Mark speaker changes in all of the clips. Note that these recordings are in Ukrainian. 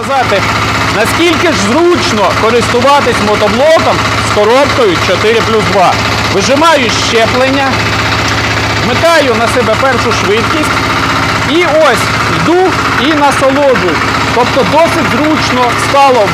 Speaker 1: показати, наскільки ж зручно користуватись мотоблоком з коробкою 4 плюс 2. Вижимаю щеплення, вмикаю на себе першу швидкість і ось йду і насолоджуюсь. Тобто досить зручно стало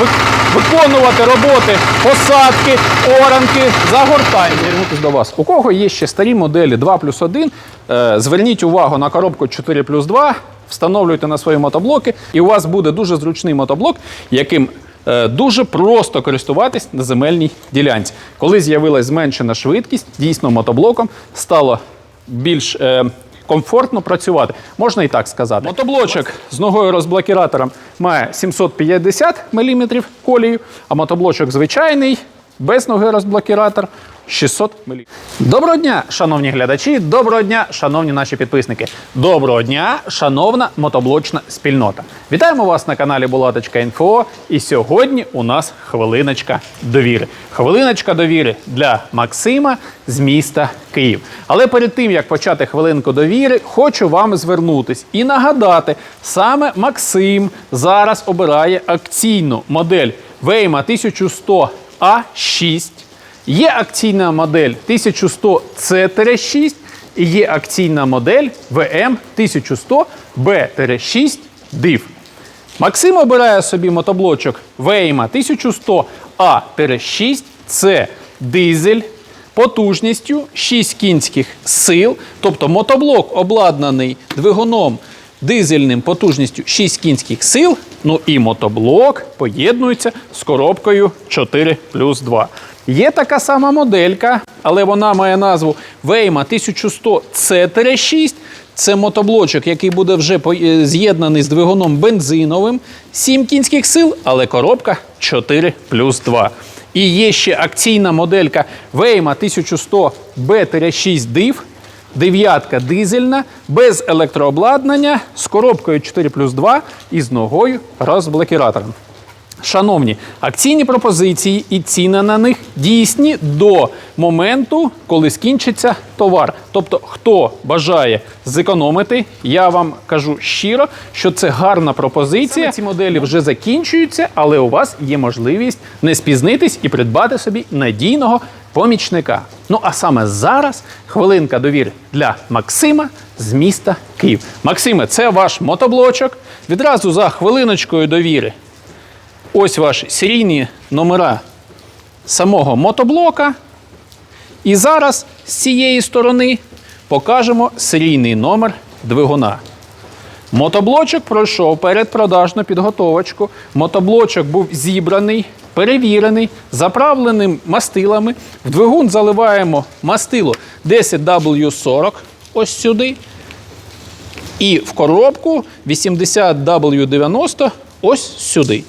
Speaker 1: виконувати роботи посадки, оранки, загортання. Звернутися до вас. У кого є ще старі моделі 2 плюс 1, е, зверніть увагу на коробку 4 плюс 2, встановлюйте на свої мотоблоки, і у вас буде дуже зручний мотоблок, яким е, дуже просто користуватись на земельній ділянці. Коли з'явилась зменшена швидкість, дійсно мотоблоком стало більш е, комфортно працювати. Можна і так сказати. Мотоблочок з ногою розблокіратором має 750 мм колію, а мотоблочок звичайний без ноги розблокіратор 600 мм. Доброго дня, шановні глядачі, доброго дня, шановні наші підписники. Доброго дня, шановна мотоблочна спільнота. Вітаємо вас на каналі Булаточка.Інфо. І сьогодні у нас хвилиночка довіри. Хвилиночка довіри для Максима з міста Київ. Але перед тим як почати хвилинку довіри, хочу вам звернутись і нагадати, саме Максим зараз обирає акційну модель Вейма 1100 А6. Є акційна модель 1100 C-6 і є акційна модель VM 1100 B-6 DIV. Максим обирає собі мотоблочок Вейма 1100 А-6 це дизель потужністю 6 кінських сил. Тобто мотоблок обладнаний двигуном дизельним потужністю 6 кінських сил. Ну і мотоблок поєднується з коробкою 4 плюс 2. Є така сама моделька, але вона має назву Вейма 1100 C-6. Це мотоблочок, який буде вже е, з'єднаний з двигуном бензиновим, 7 кінських сил, але коробка 4 плюс 2. І є ще акційна моделька Вейма 1100 B-6 DIV, дев'ятка дизельна, без електрообладнання, з коробкою 4 плюс 2 і з ногою розблокіратором. Шановні, акційні пропозиції і ціни на них дійсні до моменту, коли скінчиться товар. Тобто, хто бажає зекономити, я вам кажу щиро, що це гарна пропозиція. Ці моделі вже закінчуються, але у вас є можливість не спізнитись і придбати собі надійного помічника. Ну а саме зараз хвилинка довіри для Максима з міста Київ. Максиме, це ваш мотоблочок. Відразу за хвилиночкою довіри Ось ваші серійні номера самого мотоблока. І зараз з цієї сторони покажемо серійний номер двигуна. Мотоблочок пройшов передпродажну підготовочку. Мотоблочок був зібраний, перевірений, заправленим мастилами. В двигун заливаємо мастило 10W40 ось сюди. І в коробку 80W90 ось сюди.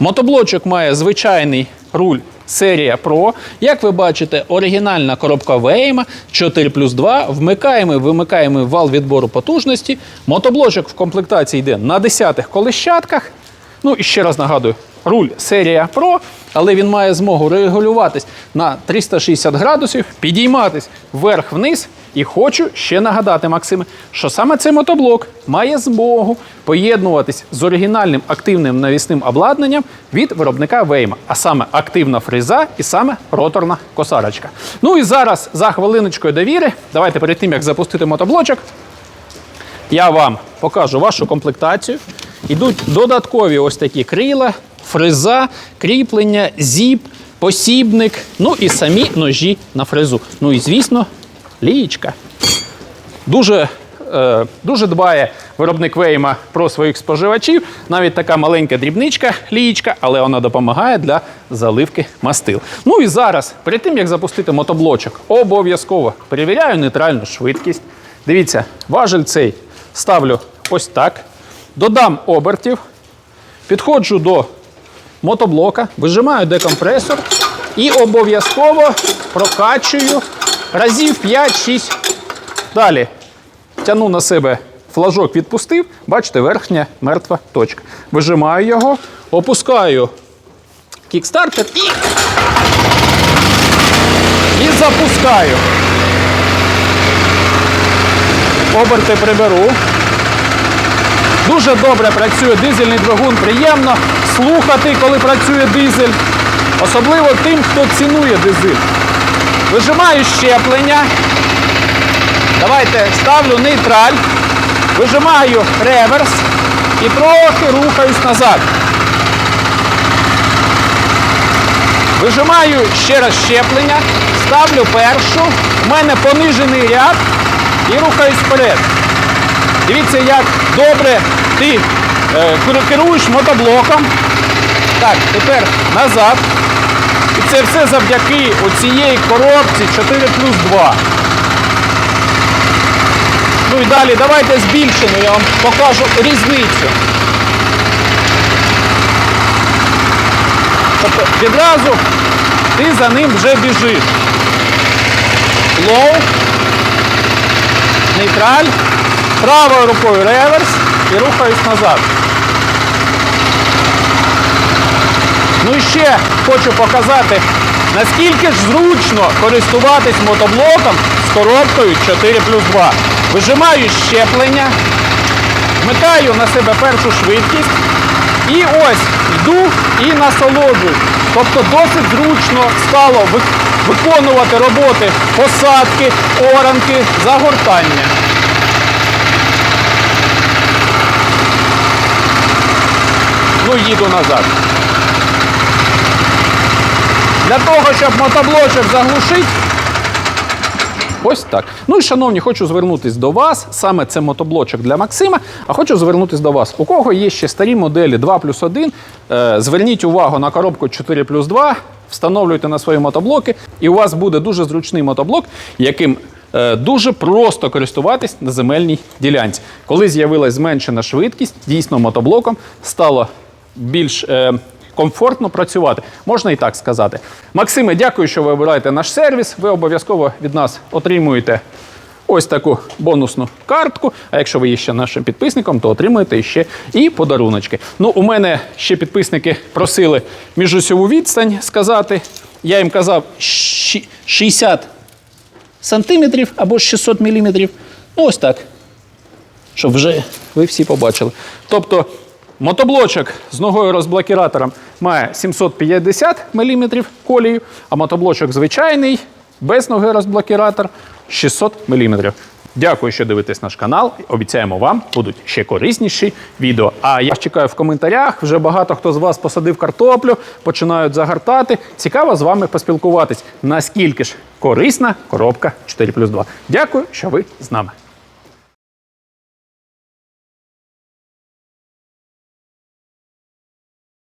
Speaker 1: Мотоблочок має звичайний руль серія Pro. Як ви бачите, оригінальна коробка Вейма 4 плюс 2. Вмикаємо, і вимикаємо вал відбору потужності. Мотоблочок в комплектації йде на 10-х колещатках. Ну і ще раз нагадую, руль серія Pro, але він має змогу регулюватись на 360 градусів, підійматись вверх-вниз. І хочу ще нагадати, Максиме, що саме цей мотоблок має змогу поєднуватись з оригінальним активним навісним обладнанням від виробника Вейма, а саме активна фреза і саме роторна косарочка. Ну і зараз за хвилиночкою довіри, давайте перед тим як запустити мотоблочок, я вам покажу вашу комплектацію. Ідуть додаткові ось такі крила, фреза, кріплення, зіп, посібник, ну і самі ножі на фрезу. Ну і звісно, лієчка. Дуже, е, дуже дбає виробник Вейма про своїх споживачів. Навіть така маленька дрібничка, лієчка, але вона допомагає для заливки мастил. Ну і зараз, перед тим як запустити мотоблочок, обов'язково перевіряю нейтральну швидкість. Дивіться, важель цей ставлю ось так. Додам обертів, підходжу до мотоблока, вижимаю декомпресор і обов'язково прокачую разів 5-6. Далі тяну на себе флажок, відпустив. Бачите, верхня мертва точка. Вижимаю його, опускаю кікстартер і, і запускаю. Оберти приберу. Дуже добре працює дизельний двигун, приємно слухати, коли працює дизель. Особливо тим, хто цінує дизель. Вижимаю щеплення. Давайте ставлю нейтраль, вижимаю реверс і трохи рухаюсь назад. Вижимаю ще раз щеплення, ставлю першу, у мене понижений ряд і рухаюсь вперед. Дивіться, як добре ти е, керуєш мотоблоком. Так, тепер назад. Це все завдяки оцієї коробці 4 плюс 2. Ну і далі давайте збільшимо, я вам покажу різницю. Тобто відразу ти за ним вже біжиш. Лоу, нейтраль, правою рукою реверс і рухаюсь назад. Ну і ще хочу показати, наскільки ж зручно користуватись мотоблоком з коробкою 4 плюс 2. Вижимаю щеплення, вмикаю на себе першу швидкість і ось йду і насолоджуюсь. Тобто досить зручно стало виконувати роботи посадки, оранки, загортання. Ну, їду назад. Для того, щоб мотоблочок заглушити, ось так. Ну і шановні, хочу звернутися до вас. Саме це мотоблочок для Максима. А хочу звернутися до вас. У кого є ще старі моделі 2 плюс 1, е, зверніть увагу на коробку 4 плюс 2, встановлюйте на свої мотоблоки, і у вас буде дуже зручний мотоблок, яким е, дуже просто користуватись на земельній ділянці. Коли з'явилась зменшена швидкість, дійсно мотоблоком стало більш е, комфортно працювати. Можна і так сказати. Максиме, дякую, що ви обираєте наш сервіс. Ви обов'язково від нас отримуєте ось таку бонусну картку. А якщо ви є ще нашим підписником, то отримуєте ще і подаруночки. Ну, у мене ще підписники просили міжусьову відстань сказати. Я їм казав 60 сантиметрів або 600 міліметрів. Ну, ось так щоб вже ви всі побачили. Тобто мотоблочок з ногою розблокіратором має 750 мм колію, а мотоблочок звичайний без ноги розблокіратор 600 мм. Дякую, що дивитесь наш канал. Обіцяємо вам будуть ще корисніші відео. А я чекаю в коментарях. Вже багато хто з вас посадив картоплю, починають загортати. Цікаво з вами поспілкуватись. Наскільки ж корисна коробка 4 плюс 2. Дякую, що ви з нами.